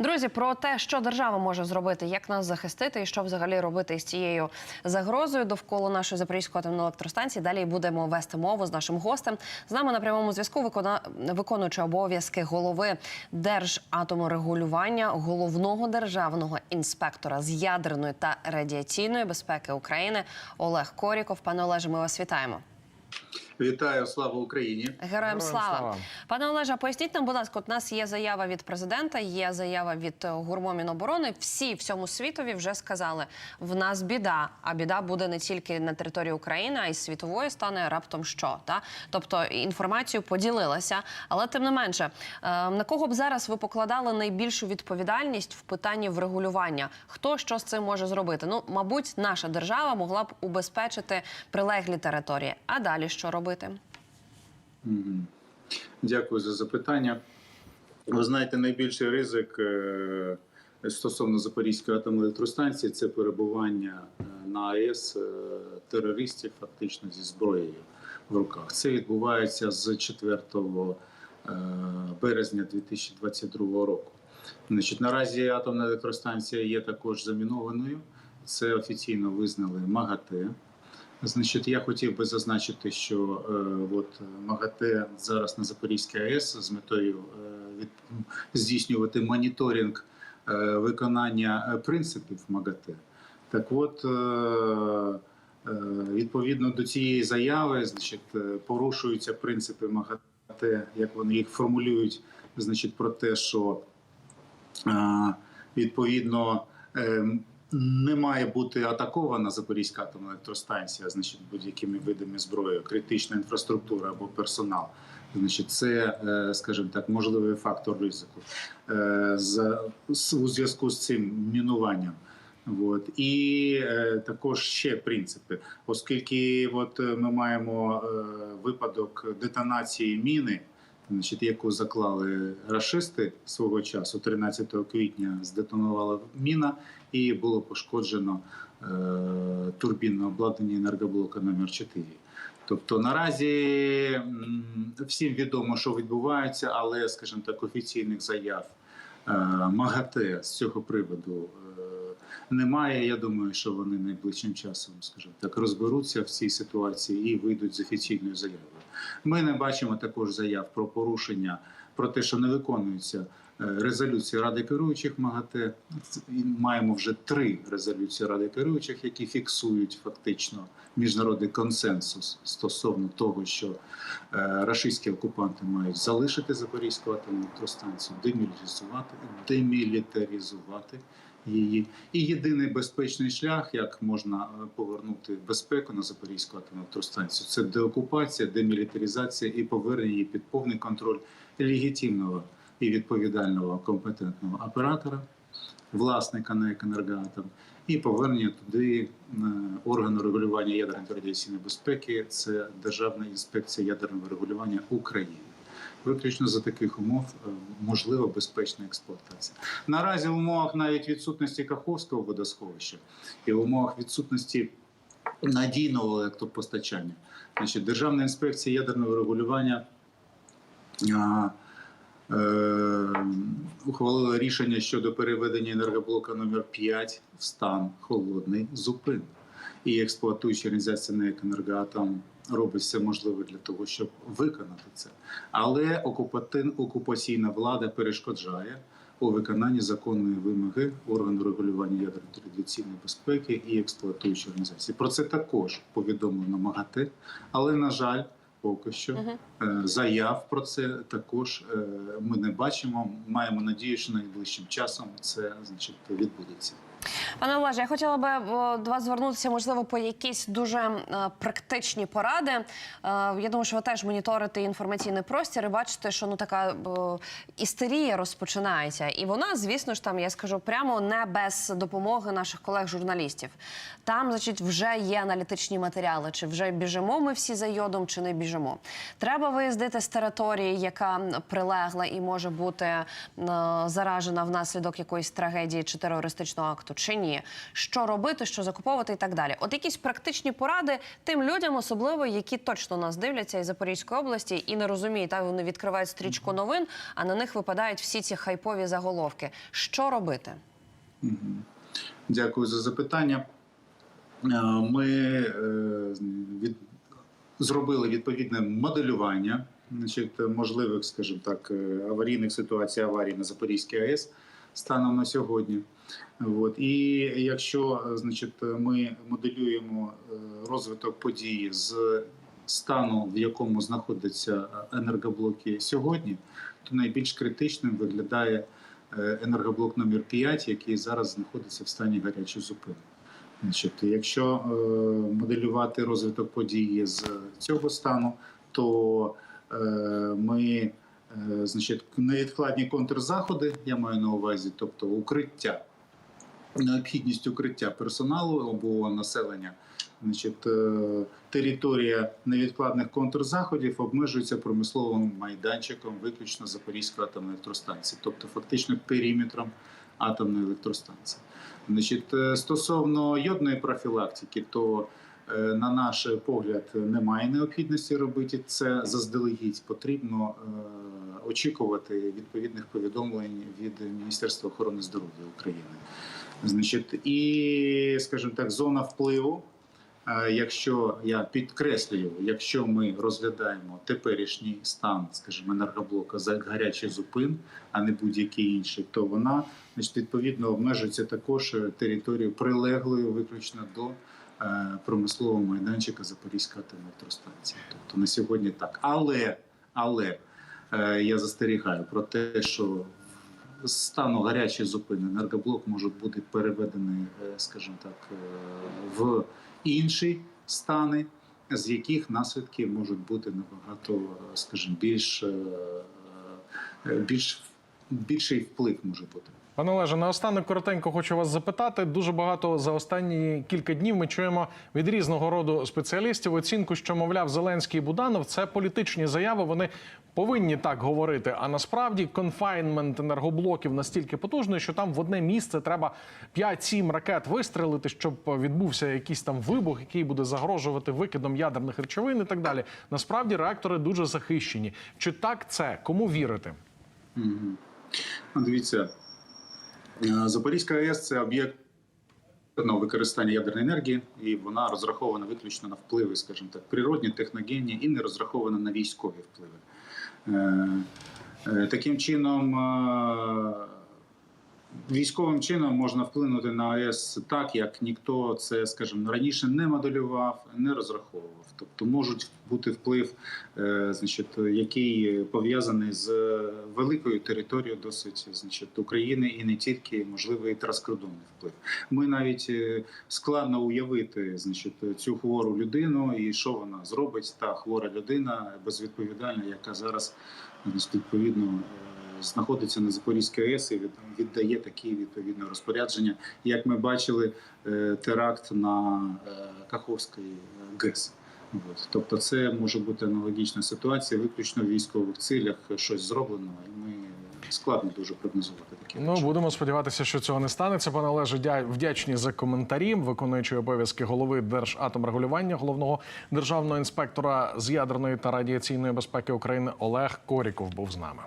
Друзі, про те, що держава може зробити, як нас захистити, і що взагалі робити з цією загрозою довкола нашої запорізької атомної електростанції. Далі будемо вести мову з нашим гостем. З нами на прямому зв'язку викона... виконуючи обов'язки голови Держатоморегулювання, головного державного інспектора з ядерної та радіаційної безпеки України Олег Коріков. Пане Олеже, ми вас вітаємо. Вітаю, слава Україні! Героям Героям слава. слава. Пане Олеже, поясніть нам, будь ласка, от у нас є заява від президента, є заява від е, гурмо Міноборони. Всі всьому світові вже сказали: в нас біда, а біда буде не тільки на території України, а й світової стане раптом що. Та? Тобто інформацію поділилася. Але тим не менше, е, на кого б зараз ви покладали найбільшу відповідальність в питанні врегулювання? Хто що з цим може зробити? Ну, мабуть, наша держава могла б убезпечити прилеглі території. А далі що робити? Мгм. Дякую за запитання. Ви знаєте, найбільший ризик е, стосовно Запорізької атомної електростанції це перебування е, на АЕС е, терористів фактично зі зброєю в руках. Це відбувається з 4 е, березня 2022 року. Значить, наразі атомна електростанція є також замінованою. Це офіційно визнали МАГАТЕ. Значить, я хотів би зазначити, що е, от МАГАТЕ зараз на Запорізькій АЕС з метою е, від, здійснювати моніторинг е, виконання е, принципів МАГАТЕ. Так от, е, е, відповідно до цієї заяви, значить, е, порушуються принципи МАГАТЕ, як вони їх формулюють, значить, про те, що е, відповідно. е, не має бути атакована Запорізька атомна електростанція, значить, будь-якими видами зброї, критична інфраструктура або персонал. Значить, це, е, скажімо так, можливий фактор ризику е, у зв'язку з цим мінуванням. От. І е, також ще принципи, оскільки от, ми маємо випадок детонації міни, значить, яку заклали рашисти свого часу, 13 квітня здетонувала міна і було пошкоджено е, турбінне обладнання енергоблока номер 4 Тобто наразі всім відомо, що відбувається, але, скажімо так, офіційних заяв е, МАГАТЕ з цього приводу е, немає. Я думаю, що вони найближчим часом, скажімо так, розберуться в цій ситуації і вийдуть з офіційною заявою. Ми не бачимо також заяв про порушення, про те, що не виконуються е, резолюції Ради керуючих МАГАТЕ. Маємо вже три резолюції Ради керуючих, які фіксують фактично міжнародний консенсус стосовно того, що е, рашистські окупанти мають залишити Запорізьку атомну електростанцію, демілітаризувати, демілітаризувати її. І єдиний безпечний шлях, як можна е, повернути безпеку на Запорізьку атомну електростанцію, це деокупація, демілітаризація і повернення її під повний контроль легітимного і відповідального компетентного оператора, власника на «Енергоатом», і повернення туди е, органу регулювання ядерної та радіаційної безпеки. Це Державна інспекція ядерного регулювання України. Виключно за таких умов е, можлива безпечна експлуатація. Наразі в умовах навіть відсутності Каховського водосховища і в умовах відсутності надійного електропостачання. Значить, Державна інспекція ядерного регулювання ухвалила рішення щодо переведення енергоблока номер 5 в стан холодний зупин. І експлуатуюча організація НЕК «Енергоатом» робить все можливе для того, щоб виконати це. Але окупаційна влада перешкоджає у виконанні законної вимоги органу регулювання ядерної та радіаційної безпеки і експлуатуючої організації. Про це також повідомлено МАГАТЕ, але на жаль, поки що Угу. заяв про це також е, ми не бачимо. Маємо надію, що найближчим часом це значить відбудеться. Пане Олеже, я хотіла би до вас звернутися, можливо, по якісь дуже е, практичні поради. Е, я думаю, що ви теж моніторите інформаційний простір і бачите, що ну така істерія розпочинається. І вона, звісно ж, там я скажу прямо не без допомоги наших колег-журналістів. Там, значить, вже є аналітичні матеріали, чи вже біжимо ми всі за йодом, чи не біжимо. Треба виїздити з території, яка прилегла і може бути е, заражена внаслідок якоїсь трагедії чи терористичного акту, чи ні, що робити, що закуповувати і так далі. От якісь практичні поради тим людям, особливо які точно нас дивляться із Запорізької області і не розуміють, та вони відкривають стрічку новин, а на них випадають всі ці хайпові заголовки. Що робити? Дякую за запитання. Е, Ми е, від, зробили відповідне моделювання значить, можливих, скажімо так, е, аварійних ситуацій аварій на Запорізькій АЕС станом на сьогодні. От. І якщо е, значить, ми моделюємо е, розвиток події з стану, в якому знаходяться енергоблоки сьогодні, то найбільш критичним виглядає е, енергоблок номер 5, який зараз знаходиться в стані гарячої зупини. Значить, якщо е, моделювати розвиток події з цього стану, то е, ми е, значить, невідкладні контрзаходи, я маю на увазі, тобто укриття, необхідність укриття персоналу або населення. Значить, е, територія невідкладних контрзаходів обмежується промисловим майданчиком виключно Запорізької атомної електростанції, тобто фактично периметром атомної електростанції. Значить, е, стосовно йодної профілактики, то е, на наш погляд немає необхідності робити це заздалегідь. Потрібно е, очікувати відповідних повідомлень від Міністерства охорони здоров'я України. Значить, і, скажімо так, зона впливу. Е, Якщо я підкреслюю, якщо ми розглядаємо теперішній стан, скажімо, енергоблока за гарячий зупин, а не будь-який інший, то вона значить, відповідно обмежується також е, територією прилеглою виключно до е, промислового майданчика Запорізької атомної. Тобто на сьогодні так. Але, але е, я застерігаю про те, що з стану гарячої зупини енергоблок може бути переведений, е, скажімо так, е, в інші стани, з яких наслідки можуть бути набагато, е, скажімо, більш, е, е, більш більший вплив може бути. Пане Олеже, наостанок коротенько хочу вас запитати. Дуже багато за останні кілька днів ми чуємо від різного роду спеціалістів оцінку, що мовляв Зеленський і Буданов це політичні заяви. Вони повинні так говорити. А насправді конфайнмент енергоблоків настільки потужний, що там в одне місце треба 5-7 ракет вистрелити, щоб відбувся якийсь там вибух, який буде загрожувати викидом ядерних речовин і так далі. Насправді реактори дуже захищені. Чи так це? Кому вірити? Ну, Дивіться, Запорізька АЕС це об'єкт використання ядерної енергії, і вона розрахована виключно на впливи, скажімо так, природні, техногенні і не розрахована на військові впливи. Е, е, Таким чином, е, військовим чином можна вплинути на АЕС так, як ніхто це, скажімо, раніше не моделював, не розраховував. Тобто можуть бути вплив, е, значить, який пов'язаний з великою територією досить значить, України і не тільки можливий транскордонний вплив. Ми навіть е, складно уявити значить, цю хвору людину і що вона зробить. Та хвора людина безвідповідальна, яка зараз відповідно. Знаходиться на Запорізькій АЕС і віддає такі відповідне розпорядження, як ми бачили е, теракт на е, Каховській е, ГЕС. От. Тобто, це може бути аналогічна ситуація, виключно в військових цілях щось зроблено, і ми складно дуже прогнозувати такі Ну речі. будемо сподіватися, що цього не станеться. Пане Олеже, вдячні за коментарі. Виконуючий обов'язки голови Держатомрегулювання, головного державного інспектора з ядерної та радіаційної безпеки України Олег Коріков був з нами.